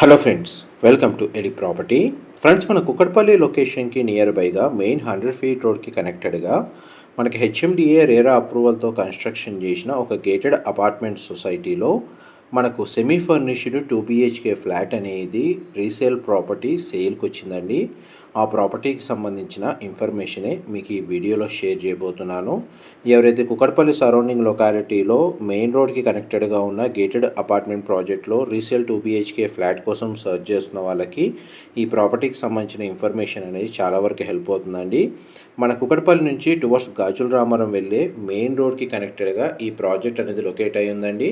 Hello friends welcome to AD property friends మన కుక్కట్పల్లి లొకేషన్కి near బైగా మెయిన్ హండ్రెడ్ ఫీట్ రోడ్కి కనెక్టెడ్గా మనకి హెచ్ఎండిఏ రేరా అప్రూవల్తో కన్స్ట్రక్షన్ చేసిన ఒక గేటెడ్ అపార్ట్మెంట్ సొసైటీలో మనకు semi furnished two BHK flat అనేది రీసేల్ ప్రాపర్టీ సేల్కి వచ్చిందండి ఆ ప్రాపర్టీకి సంబంధించిన ఇన్ఫర్మేషనే మీకు ఈ వీడియోలో షేర్ చేయబోతున్నాను. ఎవరైతే కుకట్పల్లి సరౌండింగ్ లొకాలిటీలో మెయిన్ రోడ్కి కనెక్టెడ్గా ఉన్న గేటెడ్ అపార్ట్మెంట్ ప్రాజెక్ట్లో రీసేల్ టూ బిహెచ్కే ఫ్లాట్ కోసం సర్చ్ చేస్తున్న వాళ్ళకి ఈ ప్రాపర్టీకి సంబంధించిన ఇన్ఫర్మేషన్ అనేది చాలా వరకు హెల్ప్ అవుతుందండి. మన కుకట్పల్లి నుంచి టువర్డ్స్ గాజుల రామారం వెళ్ళే మెయిన్ రోడ్కి కనెక్టెడ్గా ఈ ప్రాజెక్ట్ అనేది లొకేట్ అయి ఉందండి.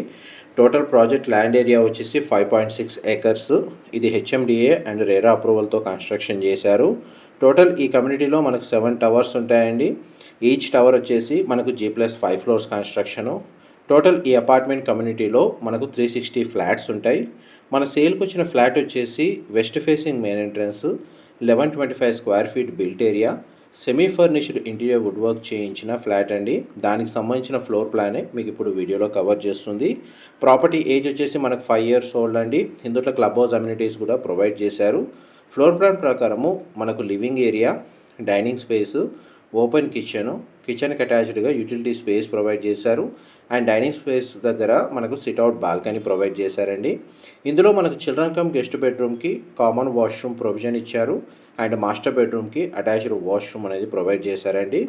టోటల్ ప్రాజెక్ట్ ల్యాండ్ ఏరియా వచ్చేసి ఫైవ్ పాయింట్ సిక్స్ ఏకర్స్ ఇది హెచ్ఎండిఏ అండ్ రేరా అప్రూవల్తో కన్స్ట్రక్షన్ చేశారు. టోటల్ ఈ కమ్యూనిటీలో మనకు సెవెన్ టవర్స్ ఉంటాయండి. ఈచ్ టవర్ వచ్చేసి మనకు G plus five floors construction total ఈ అపార్ట్మెంట్ కమ్యూనిటీలో మనకు త్రీ సిక్స్టీ ఫ్లాట్స్ ఉంటాయి. మన సేల్కి వచ్చిన ఫ్లాట్ వచ్చేసి west facing main entrance eleven twenty five square feet built area semi furnished interior wood work చేయించిన ఫ్లాట్ అండి. దానికి సంబంధించిన ఫ్లోర్ ప్లానే మీకు ఇప్పుడు వీడియోలో కవర్ చేస్తుంది. ప్రాపర్టీ ఏజ్ వచ్చేసి మనకు ఫైవ్ ఇయర్స్ ఓల్డ్ అండి. ఇందులో క్లబ్ హౌస్ అమ్యూనిటీస్ కూడా ప్రొవైడ్ చేశారు. ఫ్లోర్ ప్లాన్ ప్రకారము మనకు living area dining space open kitchen కిచెన్కి అటాచ్డ్గా యూటిలిటీ స్పేస్ ప్రొవైడ్ చేశారు. అండ్ డైనింగ్ స్పేస్ దగ్గర మనకు సిట్అవుట్ బాల్కనీ ప్రొవైడ్ చేశారండి. ఇందులో మనకు చిల్డ్రన్ కమ్ గెస్ట్ బెడ్రూమ్కి కామన్ వాష్రూమ్ ప్రొవిజన్ ఇచ్చారు. అండ్ మాస్టర్ బెడ్రూమ్కి అటాచ్డ్ వాష్రూమ్ అనేది ప్రొవైడ్ చేశారండి.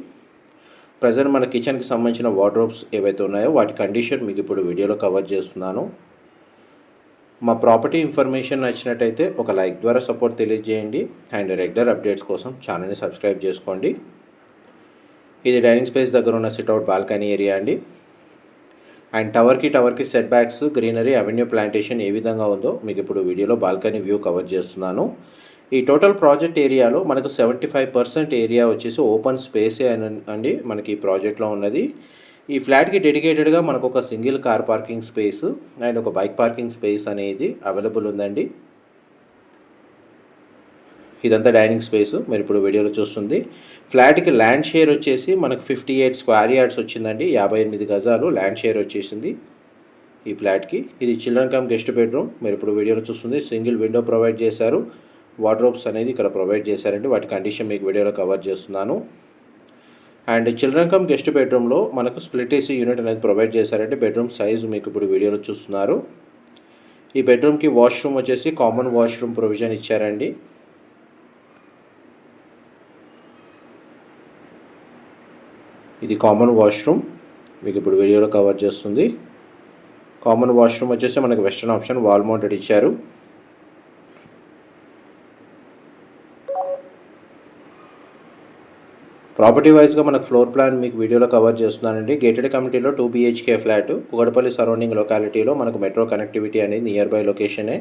ప్రజెంట్ మన కిచెన్కి సంబంధించిన వార్డ్రోబ్స్ ఏవైతే ఉన్నాయో వాటి కండిషన్ మీకు ఇప్పుడు వీడియోలో కవర్ చేస్తున్నాను. మా ప్రాపర్టీ ఇన్ఫర్మేషన్ నచ్చినట్టయితే ఒక లైక్ ద్వారా సపోర్ట్ తెలియజేయండి అండ్ రెగ్యులర్ అప్డేట్స్ కోసం ఛానల్ని సబ్స్క్రైబ్ చేసుకోండి. ఇది డైనింగ్ స్పేస్ దగ్గర ఉన్న సిట్అవుట్ బాల్కనీ ఏరియా అండి. అండ్ టవర్కి టవర్కి setbacks greenery avenue plantation ఏ విధంగా ఉందో మీకు ఇప్పుడు వీడియోలో బాల్కనీ వ్యూ కవర్ చేస్తున్నాను. ఈ టోటల్ ప్రాజెక్ట్ ఏరియాలో మనకు సెవెంటీ ఫైవ్ పర్సెంట్ ఏరియా వచ్చేసి ఓపెన్ స్పేసే అండి మనకి ఈ ప్రాజెక్ట్లో ఉన్నది. ఈ ఫ్లాట్కి డెడికేటెడ్గా మనకు ఒక single car parking space and ఒక బైక్ పార్కింగ్ స్పేస్ అనేది అవైలబుల్ ఉందండి. ఇదంతా డైనింగ్ స్పేస్. మీరు ఇప్పుడు వీడియోలో చూస్తుంది. ఫ్లాట్కి ల్యాండ్ షేర్ వచ్చేసి మనకు ఫిఫ్టీ ఎయిట్ స్క్వేర్ యార్డ్స్ వచ్చిందండి. యాభై ఎనిమిది గజాలు ల్యాండ్ షేర్ వచ్చేసింది ఈ ఫ్లాట్కి. ఇది చిల్డ్రన్ కమ్ గెస్ట్ బెడ్రూమ్. మీరు ఇప్పుడు వీడియోలో చూస్తుంది. సింగిల్ విండో ప్రొవైడ్ చేశారు. వార్డ్రోబ్స్ అనేది ఇక్కడ ప్రొవైడ్ చేశారండి. వాటి కండిషన్ మీకు వీడియోలో కవర్ చేస్తున్నాను. అండ్ చిల్డ్రన్ కమ్ గెస్ట్ బెడ్రూమ్లో మనకు స్ప్లిట్ ఏసీ యూనిట్ అనేది ప్రొవైడ్ చేశారంటే బెడ్రూమ్ సైజు మీకు ఇప్పుడు వీడియోలో చూస్తున్నారు. ఈ బెడ్రూమ్కి వాష్రూమ్ వచ్చేసి కామన్ వాష్రూమ్ ప్రొవిజన్ ఇచ్చారండి. ఇది కామన్ వాష్రూమ్. మీకు ఇప్పుడు వీడియోలో కవర్ చేస్తుంది. కామన్ వాష్రూమ్ వచ్చేసి మనకి వెస్టర్న్ ఆప్షన్ వాల్ మౌంటెడ్ ఇచ్చారు. ప్రాపర్టీ వైజ్గా మనకు ఫ్లోర్ ప్లాన్ మీకు వీడియోలో కవర్ చేస్తున్నానండి. గేటెడ్ కమిటీలో two BHK flat Kukatpally surrounding లొకాలిటీలో మనకు మెట్రో కనెక్టివిటీ అనేది నియర్ బై లొకేషనే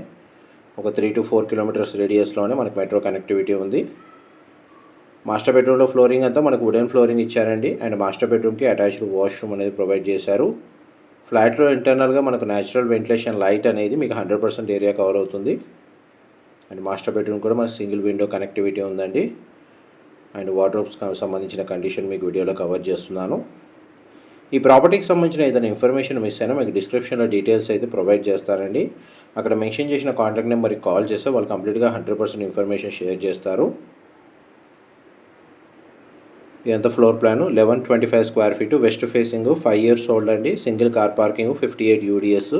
ఒక త్రీ టు ఫోర్ కిలోమీటర్స్ రేడియస్లోనే మనకు మెట్రో కనెక్టివిటీ ఉంది. మాస్టర్ బెడ్రూమ్లో ఫ్లోరింగ్ అంతా మనకు వుడెన్ ఫ్లోరింగ్ ఇచ్చారండి. అండ్ మాస్టర్ బెడ్రూమ్కి అటాచ్డ్ వాష్రూమ్ అనేది ప్రొవైడ్ చేశారు. ఫ్లాట్లో ఇంటర్నల్గా మనకు న్యాచురల్ వెంటిలేషన్ లైట్ అనేది మీకు హండ్రెడ్ పర్సెంట్ ఏరియా కవర్ అవుతుంది. అండ్ మాస్టర్ బెడ్రూమ్ కూడా మనకు సింగిల్ విండో కనెక్టివిటీ ఉందండి. అండ్ వార్డ్రోబ్స్ సంబంధించిన కండిషన్ మీకు వీడియోలో కవర్ చేస్తున్నాను. ఈ ప్రాపర్టీకి సంబంధించిన ఏదైనా ఇన్ఫర్మేషన్ మిస్ అయినా మీకు డిస్క్రిప్షన్లో డీటెయిల్స్ అయితే ప్రొవైడ్ చేస్తారండి. అక్కడ మెన్షన్ చేసిన కాంటాక్ట్ నెంబర్కి కాల్ చేస్తే వాళ్ళు కంప్లీట్గా హండ్రెడ్ పర్సెంట్ ఇన్ఫర్మేషన్ షేర్ చేస్తారు. ఇదంతా floor plan. Eleven twenty five square feet west facing five years old అండి. Single car parking fifty eight UDS.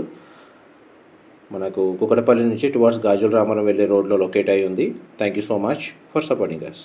మనకు కుకటపల్లి నుంచి టువర్డ్స్ గాజుల రామరం వెళ్ళే రోడ్లో లొకేట్ అయి ఉంది. Thank you so much for supporting us